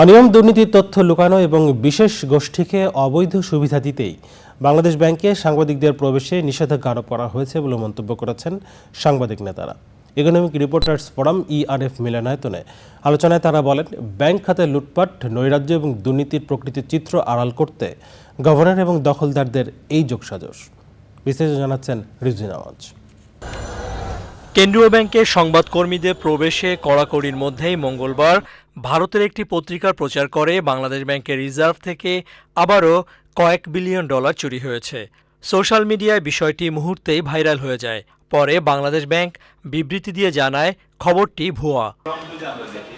অনিয়ম, দুর্নীতির তথ্য লুকানো এবং বিশেষ গোষ্ঠীকে অবৈধ সুবিধা দিতেই বাংলাদেশ ব্যাংকে সাংবাদিকদের প্রবেশে নিষেধাজ্ঞা আরোপ করা হয়েছে বলে মন্তব্য করেছেন সাংবাদিক নেতারা। ইকোনমিক রিপোর্টার্স ফোরাম ইআরএফ মিলনায়তনে আলোচনায় তারা বলেন, ব্যাংক খাতে লুটপাট, নৈরাজ্য এবং দুর্নীতির প্রকৃতির চিত্র আড়াল করতে গভর্নর এবং দখলদারদের এই যোগসাজশ। বিস্তারিত জানাচ্ছেন রিজভিন আওয়াজ। কেন্দ্রীয় ব্যাংকের সংবাদকর্মীদের প্রবেশে কড়াকড়ির মধ্যেই মঙ্গলবার ভারতের একটি পত্রিকা প্রচার করে বাংলাদেশ ব্যাংকের রিজার্ভ থেকে আবারও কয়েক বিলিয়ন ডলার চুরি হয়েছে। সোশ্যাল মিডিয়ায় বিষয়টি মুহূর্তেই ভাইরাল হয়ে যায়। পরে বাংলাদেশ ব্যাংক বিবৃতি দিয়ে জানায়, খবরটি ভুয়া।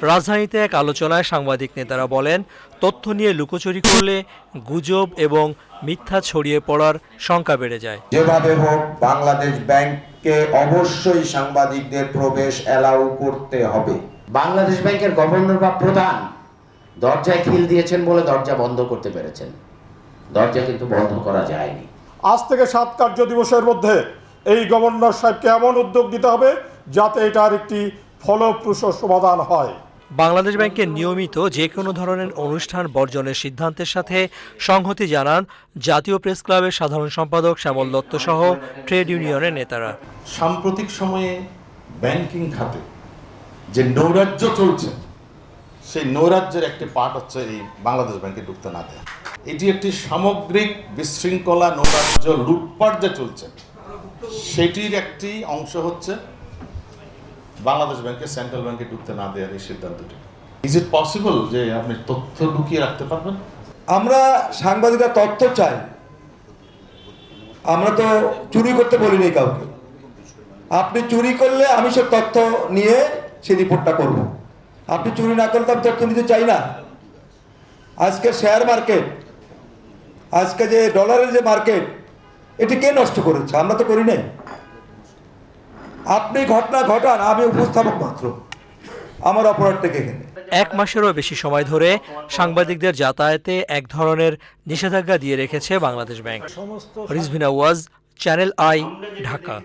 রাজধানীতে এক আলোচনায় সাংবাদিক নেতারা বলেন, তথ্য নিয়ে লুকোচুরি করলে গুজব এবং মিথ্যা ছড়িয়ে পড়ার শঙ্কা বেড়ে যায়। যেভাবে হোক, বাংলাদেশ ব্যাংককে অবশ্যই সাংবাদিকদের প্রবেশ অ্যালাউ করতে হবে। বাংলাদেশ ব্যাংকের গভর্নর বা প্রধান দরজায় খিল দিয়েছেন বলে দরজা বন্ধ করতে পেরেছেন। দরজা কিন্তু বন্ধ করা যায়নি। আজ থেকে সাত কার্য দিবসের মধ্যে এই গভর্নর সাহেবকে এমন উদ্যোগ নিতে হবে যাতে এটার একটি ফলপ্রসূ সমাধান হয়। বাংলাদেশ ব্যাংকের নিয়মিত যে কোনো ধরনের অনুষ্ঠান বর্জনের সিদ্ধান্তের সাথে সংহতি জানান জাতীয় প্রেস ক্লাবের সাধারণ সম্পাদক শ্যামল দত্ত সহ ট্রেড ইউনিয়নের নেতারা। সাম্প্রতিক সময়ে ব্যাংকিং খাতে যে নৈরাজ্য চলছে সেই নৈরাজ্যের একটি পার্ট হচ্ছে এই বাংলাদেশ ব্যাংকে ঢুকতে না দেয়। এটি একটি সামগ্রিক বিশৃঙ্খলা নৈরাজ্য লুটপাট যে চলছে সেটির একটি অংশ হচ্ছে বাংলাদেশ ব্যাংকে সেন্ট্রাল ব্যাংকে ঢুকতে না দেওয়ার এই সিদ্ধান্তটি। ইজ ইট পসিবল যে আপনি তথ্য লুকিয়ে রাখতে পারবেন? আমরা সাংবাদিকরা তথ্য চাই। আমরা তো চুরি করতে বলিনি কাউকে। আপনি চুরি করলে আমি সে তথ্য নিয়ে সেই রিপোর্টটা করব। আপনি চুরি না করলে তো আমি তথ্য নিতে চাই না। আজকে শেয়ার মার্কেট আজকে যে ডলারের যে মার্কেট এটি কে নষ্ট করেছে? আমরা তো করি নাই। আপনি ঘটনা ঘটান আমি উপস্থাপক মাত্র। আমার অপরাধটাকে এখানে। এক মাসেরও বেশি সময় ধরে সাংবাদিকদের যাতায়াতে এক ধরনের নিষেধাজ্ঞা দিয়ে রেখেছে বাংলাদেশ ব্যাংক। রিজভিনা ওয়াজ চ্যানেল আই ঢাকা।